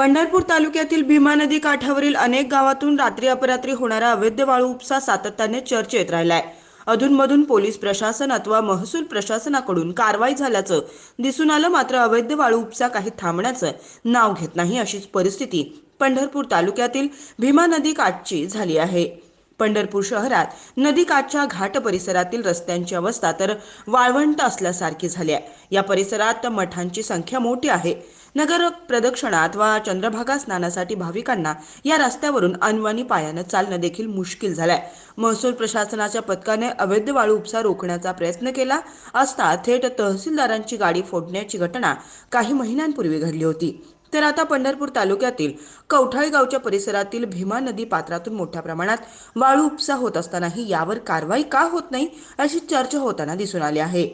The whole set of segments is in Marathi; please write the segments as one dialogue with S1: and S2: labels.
S1: पंढरपूर तालुक्यातील भीमा नदी काठावरील अनेक गावातून रात्री अपरात्री होणारा अवैध वाळू उपसा सातत्याने चर्चेत राहिलाय. अधूनमधून पोलीस प्रशासन अथवा महसूल प्रशासनाकडून कारवाई झाल्याचं दिसून आलं मात्र अवैध वाळू उपसा काही थांबण्याचं नाव घेत नाही अशीच परिस्थिती पंढरपूर तालुक्यातील भीमा नदी काठची झाली आहे. पंढरपूर शहरात नदीकाठच्या घाट परिसरातील रस्त्यांची अवस्था तर वाळवंट असल्यासारखी झाली आहे. या परिसरात मठांची संख्या मोठी आहे. नगर प्रदक्षिणा अथवा चंद्रभागा स्नानासाठी भाविकांना या रस्त्यावरून अनवाणी पायानं चालणं देखील मुश्किल झालंय. महसूल प्रशासनाच्या पथकाने अवैध वाळू उपसा रोखण्याचा प्रयत्न केला असता थेट तहसीलदारांची गाडी फोडण्याची घटना काही महिन्यांपूर्वी घडली होती. तर आता पंढरपूर तालुक्यातील कवठाळी गावच्या परिसरातील भीमा नदी पात्रातून मोठ्या प्रमाणात वाळू उपसा होत असतानाही यावर कारवाई का होत नाही अशी चर्चा होताना दिसून आली आहे.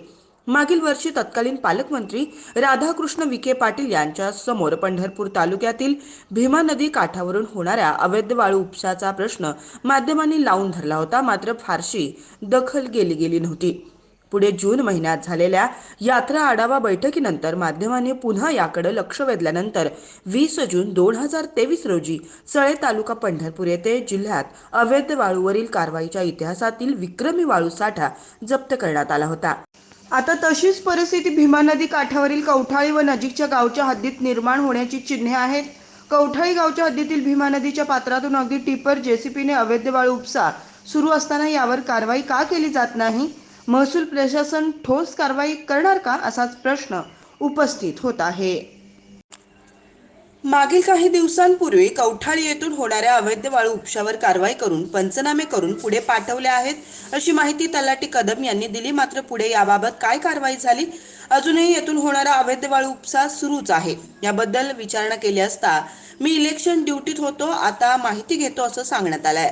S1: मागील वर्षी तत्कालीन पालकमंत्री राधाकृष्ण विखे पाटील यांच्या समोर पंढरपूर तालुक्यातील भीमा नदी काठावरून होणाऱ्या अवैध वाळू उपसाचा प्रश्न माध्यमांनी लावून धरला होता मात्र फारशी दखल गेली गेली नव्हती. पुढे जून महिन्यात झालेल्या यात्रा आढावा बैठकीनंतर माध्यमांनी पुन्हा याकडे लक्ष वेधल्यानंतर वीस जून दोन हजार तेवीस रोजी सळे तालुका पंढरपूर येथे जिल्ह्यात अवैध वाळूवरील कारवाईच्या इतिहासातील विक्रमी वाळू साठा जप्त करण्यात आला होता. आता तशीच परिस्थिती भीमा नदी काठावरील कवठाळी व नजीकच्या गावच्या हद्दीत निर्माण होण्याची चिन्हे आहेत. कवठाळी गावच्या हद्दीतील भीमा नदीच्या पात्रातून अगदी टिपर जेसीपीने अवैध वाळू उपसा सुरू असताना यावर कारवाई का केली जात नाही? महसूल प्रशासन ठोस कारवाई करणार का असाच प्रश्न उपस्थित होत आहे. मागील काही दिवसांपूर्वी कवठाळी येथून होणाऱ्या अवैध वाळू उपशावर कारवाई करून पंचनामे करून पुढे पाठवले आहेत अशी माहिती तलाठी कदम यांनी दिली. मात्र पुढे याबाबत काय कारवाई झाली? अजूनही येथून होणारा अवैध वाळू उपसा सुरूच आहे. याबद्दल विचारणा केली असता मी इलेक्शन ड्युटीत होतो आता माहिती घेतो असं सांगण्यात आलंय.